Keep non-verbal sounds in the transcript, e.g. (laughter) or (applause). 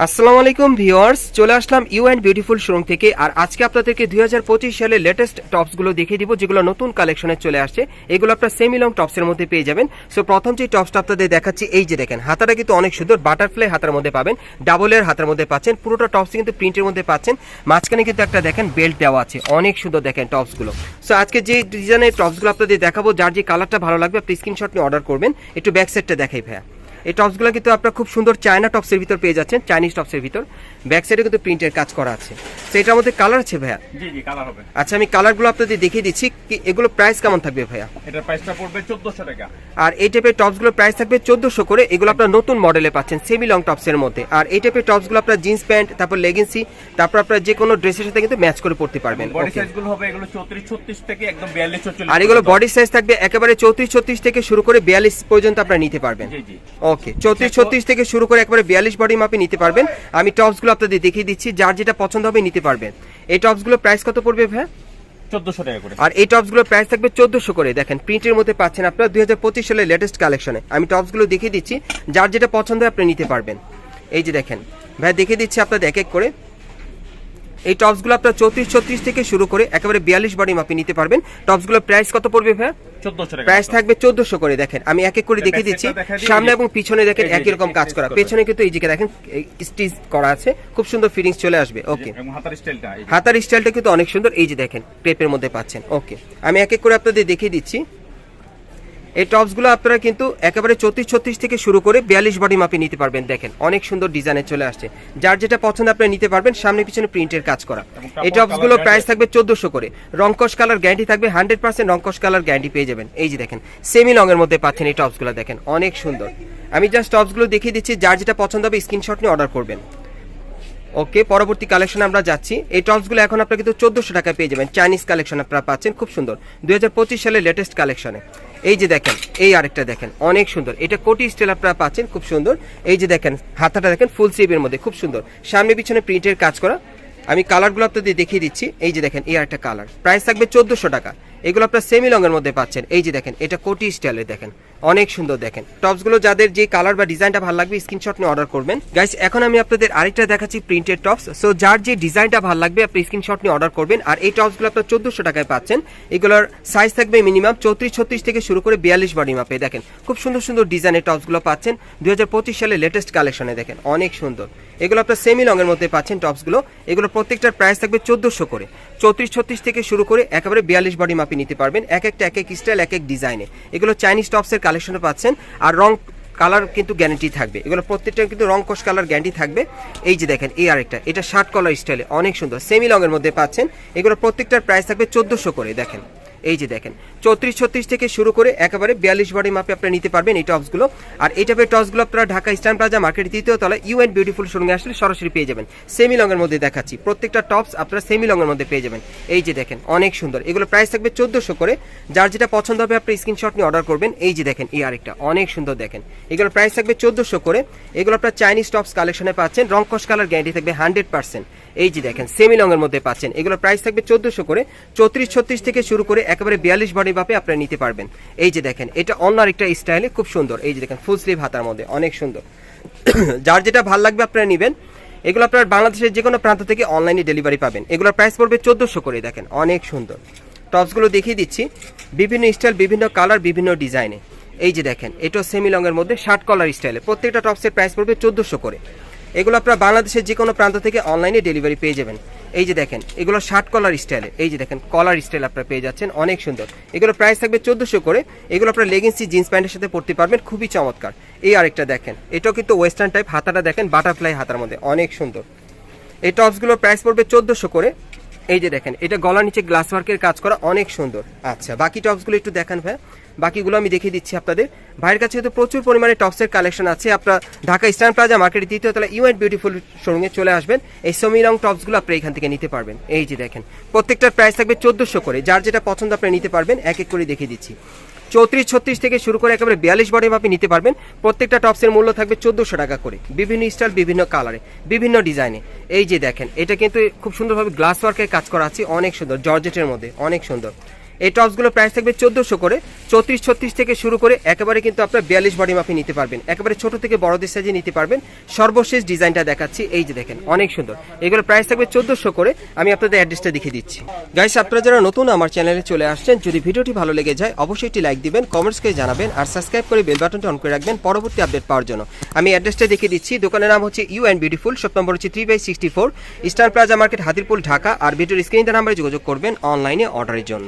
আসসালামু আলাইকুম ভিউয়ার্স, চলে আসলাম ইউ অ্যান্ড বিউটিফুল শোরুম থেকে, আর আজকে আপনাদেরকে দুই হাজার পঁচিশ সালের লেটেস্ট টপসগুলো দেখিয়ে দিব, যেগুলো নতুন কালেকশনে চলে আসছে। এগুলো আপনার সেমি লং টপসের মধ্যে পেয়ে যাবেন। সো প্রথম যে টপসটা আপনাদের দেখাচ্ছি, এই যে দেখেন, হাতাটা কিন্তু অনেক সুন্দর বাটারফ্লাই হাতার মধ্যে পাবেন ডাবলের হাতার মধ্যে পাচ্ছেন, পুরোটা টপস কিন্তু প্রিন্টের মধ্যে পাচ্ছেন। মাঝখানে কিন্তু একটা দেখেন বেল্ট দেওয়া আছে, অনেক সুন্দর দেখেন টপসগুলো। সো আজকে যে ডিজাইনের টপসগুলো আপনাদের দেখাবো, যার যে কালারটা ভালো লাগবে, আপনি স্ক্রিনশট নিয়ে অর্ডার করবেন। একটু ব্যাক সাইডটা দেখাই ভাইয়া। এই টপসগুলো কিন্তু আপনার খুব সুন্দর চায়না টপসের ভিতর পেয়ে যাচ্ছেন চাইনিজ টপসের ভিতর। ব্যাক সাইডে কিন্তু প্রিন্টের কাজ করা আছে। তো এটার মধ্যে কালার আছে ভাইয়া? জি জি কালার হবে। আচ্ছা আমি কালারগুলো আপনাদের দেখিয়ে দিচ্ছি। কি এগুলো প্রাইস কেমন থাকবে ভাইয়া? এটার প্রাইসটা পড়বে চোদ্দশো টাকা। আর এই টাইপের টপসগুলো প্রাইস থাকবে চোদ্দশো করে। এগুলো আপনার নতুন মডেলে পাচ্ছেন সেমি লং টপসের মধ্যে। আর এই টাইপের টপসগুলো আপনার জিন্স প্যান্ট তারপর লেগিংসি তারপর আপনার যে কোনো ড্রেসের সাথে কিন্তু ম্যাচ করে পড়তে পারবেন। Body Okay. সাইজগুলো হবে এগুলো চৌত্রিশ ছত্রিশ থেকে একদম বিয়াল্লিশ চল্লিশ আর এগুলো বডি সাইজ থাকবে একেবারে চৌত্রিশ ছত্রিশ থেকে শুরু করে বিয়াল্লিশ পর্যন্ত আপনারা নিতে পারবেন। জি জি। ওকে চৌত্রিশ ছত্রিশ থেকে শুরু করে একবারে বিয়াল্লিশ বডি মাপে নিতে পারবেন। আমি টপসগুলো আপনাদের দেখিয়ে দিচ্ছি যার যেটা পছন্দ হবে নিতে পারবেন। এই টপসগুলো প্রাইস কত পড়বে ভাই চোদ্দশো টাকা করে। আর এই টপসগুলোর প্রাইস থাকবে চোদ্দশো করে। দেখেন প্রিন্টের মধ্যে পাচ্ছেন আপনারা দুই হাজার পঁচিশ সালের লেটেস্ট কালেকশনে আমি টপসগুলো দেখিয়ে দিচ্ছি যার যেটা পছন্দ হয় আপনি নিতে পারবেন। এই যে দেখেন ভাই দেখিয়ে দিচ্ছি আপনাদের এক এক করে। এই টপসগুলো আপনার চৌত্রিশ ছত্রিশ থেকে শুরু করে একেবারে বিয়াল্লিশ বডি মাপে নিতে পারবেন। টপসগুলোর প্রাইস কত পড়বে ভাই প্রাইস থাকবে চোদ্দশো করে দেখেন আমি এক এক করে দেখিয়ে দিচ্ছি। সামনে এবং পিছনে দেখেন একই রকম কাজ করা। পেছনে কিন্তু এই যে দেখেন স্টিচ করা আছে। খুব সুন্দর ফিটিংস চলে আসবে। ওকে হাতার স্টাইলটা হাতার স্টাইলটা কিন্তু অনেক সুন্দর। এই যে দেখেন ক্রেপের মধ্যে পাচ্ছেন। ওকে আমি এক এক করে আপনাদের দেখিয়ে দিচ্ছি। এই টপসগুলো আপনারা কিন্তু একেবারে চৌত্রিশ ছত্রিশ থেকে শুরু করে বিয়াল্লিশ বডি মাপে নিতে পারবেন দেখেন। অনেক সুন্দর ডিজাইনে চলে আসছে। যার যেটা পছন্দ আপনারা নিতে পারবেন সামনে পিছনে প্রিন্টের কাজ করা। এই টপসগুলো প্রাইস থাকবে চোদ্দশো করে। রংকশ কালার গ্যারান্টি থাকবে হান্ড্রেড পার্সেন্ট রংকশ কালার গ্যারান্টি পেয়ে যাবেন। এই যে দেখেন সেমি লং এর মধ্যে পাচ্ছেন এই টপসগুলো দেখেন অনেক সুন্দর। আমি জাস্ট টপসগুলো দেখিয়ে দিচ্ছি যার যেটা পছন্দ হবে স্ক্রিনশট নিয়ে অর্ডার করবেন। ওকে, পরবর্তী কালেকশন আমরা যাচ্ছি। এই টপসগুলো এখন আপনারা কিন্তু চোদ্দশো টাকা পেয়ে যাবেন। চাইনিজ কালেকশন আপনারা পাচ্ছেন, খুব সুন্দর। দু হাজার পঁচিশ সালের লেটেস্ট কালেকশনে এই যে দেখেন, এই আরেকটা দেখেন, অনেক সুন্দর। এটা কোটি স্টাইল আপনারা পাচ্ছেন, খুব সুন্দর। এই যে দেখেন, হাতাটা দেখেন ফুল স্লিভের মধ্যে, খুব সুন্দর। সামনে পিছনে প্রিন্টের কাজ করা। আমি কালারগুলো আপনাদের দেখিয়ে দিচ্ছি। এই যে দেখেন, এই আরেকটা কালার প্রাইস থাকবে চোদ্দশো টাকা। এগুলো আপনার সেমি লংয়ের মধ্যে পাচ্ছেন। এই যে দেখেন, এটা কোটি স্টাইলের দেখেন। অনেক সুন্দর দেখেন। টপসগুলো যাদের যে কালার বা ডিজাইনটা ভালো লাগবে স্ক্রিনশট নিয়ে অর্ডার করবেন। গাইস এখন আমি আপনাদের আরেকটা দেখাচ্ছি প্রিন্টেড টপস সো যার যে ডিজাইনটা ভালো লাগবে, আপনি স্ক্রিনশট নিয়ে অর্ডার করবেন। আর এই টপসগুলো আপনার চোদ্দশো টাকায় পাচ্ছেন। এগুলোর সাইজ থাকবে মিনিমাম চৌত্রিশ, ছত্রিশ থেকে শুরু করে বিয়াল্লিশ বডি মাপে দেখেন। খুব সুন্দর সুন্দর ডিজাইনের টপসগুলো পাচ্ছেন। দু হাজার পঁচিশ সালে লেটেস্ট কালেকশনে দেখেন। অনেক সুন্দর। এগুলো আপনার সেমি লংয়ের মধ্যে পাচ্ছেন টপসগুলো এগুলো প্রত্যেকটার প্রাইস থাকবে চোদ্দশো করে। চৌত্রিশ, ছত্রিশ থেকে শুরু করে একেবারে বিয়াল্লিশ বডি মাপে নিতে পারবেন। এক একটা, এক এক স্টাইল এক এক ডিজাইনে এগুলো চাইনিজ টপসের কালেকশনে পাচ্ছেন। আর রং কালার কিন্তু গ্যারেন্টি থাকবে। এগুলো প্রত্যেকটা কিন্তু রং কষ কালার গ্যারেন্টি থাকবে। এই যে দেখেন, এই আরেকটা, এটা শার্ট কলার স্টাইলে অনেক সুন্দর সেমি লংয়ের মধ্যে পাচ্ছেন। এগুলো প্রত্যেকটার প্রাইস থাকবে চোদ্দশো করে, দেখেন। এই যে দেখেন, চৌত্রিশ ছত্রিশ থেকে শুরু করে একেবারে বিয়াল্লিশ বডি মাপে আপনারা নিতে পারবেন এই টপসগুলো। আর এই টাইপের টপসগুলো আপনারা ঢাকা ইস্টার্ন প্লাজা মার্কেট দ্বিতীয় তলা ইউ অ্যান্ড বিউটিফুল শোরুমে আসলে সরাসরি পেয়ে যাবেন। সেমি লংয়ের মধ্যে দেখাচ্ছি, প্রত্যেকটা টপস আপনারা সেমি লংয়ের মধ্যে পেয়ে যাবেন। এই যে দেখেন, অনেক সুন্দর। এগুলো প্রাইস থাকবে চোদ্দশো করে। যার যেটা পছন্দ হবে আপনি স্ক্রিনশট নিয়ে অর্ডার করবেন। এই যে দেখেন, এই আরেকটা, অনেক সুন্দর দেখেন। এগুলো প্রাইস থাকবে চোদ্দশো করে। এগুলো আপনার চাইনিজ টপস কালেকশনে পাচ্ছেন। রংকশ কালার গ্যারান্টি থাকবে হান্ড্রেড পার্সেন্ট এই যে দেখেন সেমি লংয়ের মধ্যে পাচ্ছেন। এগুলো প্রাইস থাকবে চোদ্দশো করে। চৌত্রিশ ছত্রিশ থেকে শুরু করে একেবারে বিয়াল্লিশ বডি মাপে আপনারা নিতে পারবেন। এই যে দেখেন, এটা অন্য আরেকটা স্টাইলে খুব সুন্দর। এই যে দেখেন ফুল স্লিভ হাতার মধ্যে, অনেক সুন্দর। (coughs) যার যেটা ভালো লাগবে আপনারা নেবেন, এগুলো আপনার বাংলাদেশের যে কোনো প্রান্ত থেকে অনলাইনে ডেলিভারি পাবেন। এগুলোর প্রাইস পড়বে চোদ্দশো করে দেখেন, অনেক সুন্দর। টপসগুলো দেখিয়ে দিচ্ছি, বিভিন্ন স্টাইল বিভিন্ন কালার বিভিন্ন ডিজাইনে এই যে দেখেন এটা সেমি লংয়ের মধ্যে শার্ট কলার স্টাইলে প্রত্যেকটা টপসের প্রাইস পড়বে চোদ্দশো করে। এগুলো আপনার বাংলাদেশের যে কোনো প্রান্ত থেকে অনলাইনে ডেলিভারি পেয়ে যাবেন। এই যে দেখেন, এগুলো শার্ট কলার স্টাইলে এই যে দেখেন কলার স্টাইল আপনারা পেয়ে যাচ্ছেন, অনেক সুন্দর। এগুলো প্রাইস থাকবে চোদ্দোশো করে, এগুলো আপনার লেগিংসি জিন্স প্যান্টের সাথে পরতে পারবেন, খুবই চমৎকার। এই আরেকটা দেখেন, এটাও কিন্তু ওয়েস্টার্ন টাইপ হাতাটা দেখেন বাটারফ্লাই হাতার মধ্যে, অনেক সুন্দর। এই টপসগুলোর প্রাইস পড়বে চোদ্দোশো করে এই যে দেখেন, এটা গলার নিচে গ্লাস ওয়ার্কের কাজ করা অনেক সুন্দর। আচ্ছা বাকি টপসগুলো একটু দেখান ভাই। বাকিগুলো আমি দেখিয়ে দিচ্ছি আপনাদের। ভাইয়ের কাছে তো প্রচুর পরিমাণে টপসের কালেকশন আছে, আপনার ঢাকা ইস্টার্ন প্লাজা মার্কেটের দ্বিতীয় তলা ইউ অ্যান্ড বিউটিফুল শোরুমে চলে আসবেন। এই সমি রং টপসগুলো আপনি এখান থেকে নিতে পারবেন। এই যে দেখেন, প্রত্যেকটার প্রাইস থাকবে চোদ্দোশো করে। যার যেটা পছন্দ আপনি নিতে পারবেন, এক এক করে দেখিয়ে দিচ্ছি। চৌত্রিশ, ছত্রিশ থেকে শুরু করে একেবারে বিয়াল্লিশ বডি মাপে নিতে পারবেন। প্রত্যেকটা টপসের মূল্য থাকবে চোদ্দোশো টাকা করে। বিভিন্ন স্টাইল বিভিন্ন কালারে বিভিন্ন ডিজাইনে এই যে দেখেন, এটা কিন্তু খুব সুন্দরভাবে গ্লাস ওয়ার্কের কাজ করা আছে, অনেক সুন্দর জর্জেটের মধ্যে, অনেক সুন্দর। এই টপসগুলো প্রাইস থাকবে চোদ্দোশো করে। চৌত্রিশ, ছত্রিশ থেকে শুরু করে একেবারে কিন্তু আপনার বিয়াল্লিশ বডি মাপে নিতে পারবেন। একেবারে ছোট থেকে বড়দের সাইজে নিতে পারবেন, সর্বশেষ ডিজাইনটা দেখাচ্ছি। এই যে দেখেন, অনেক সুন্দর। এগুলো প্রাইস থাকবে চোদ্দোশো করে। আমি আপনাদের অ্যাড্রেসটা দেখিয়ে দিচ্ছি। গাইস আপনারা যারা নতুন আমার চ্যানেলে চলে আসছেন, যদি ভিডিওটি ভালো লেগে যায়, অবশ্যই একটি লাইক দিবেন কমেন্টস করে জানাবেন, আর সাবস্ক্রাইব করে বেল বাটনটা অন করে রাখবেন পরবর্তী আপডেট পাওয়ার জন্য। আমি অ্যাড্রেসটা দেখিয়ে দিচ্ছি। দোকানের নাম হচ্ছে you and beautiful shop number হচ্ছে three by sixty four Eastern Plaza market Hatirpool Dhaka আর ভিডিওর স্ক্রিনটা নাম্বারে যোগাযোগ করবেন অনলাইনে অর্ডারের জন্য।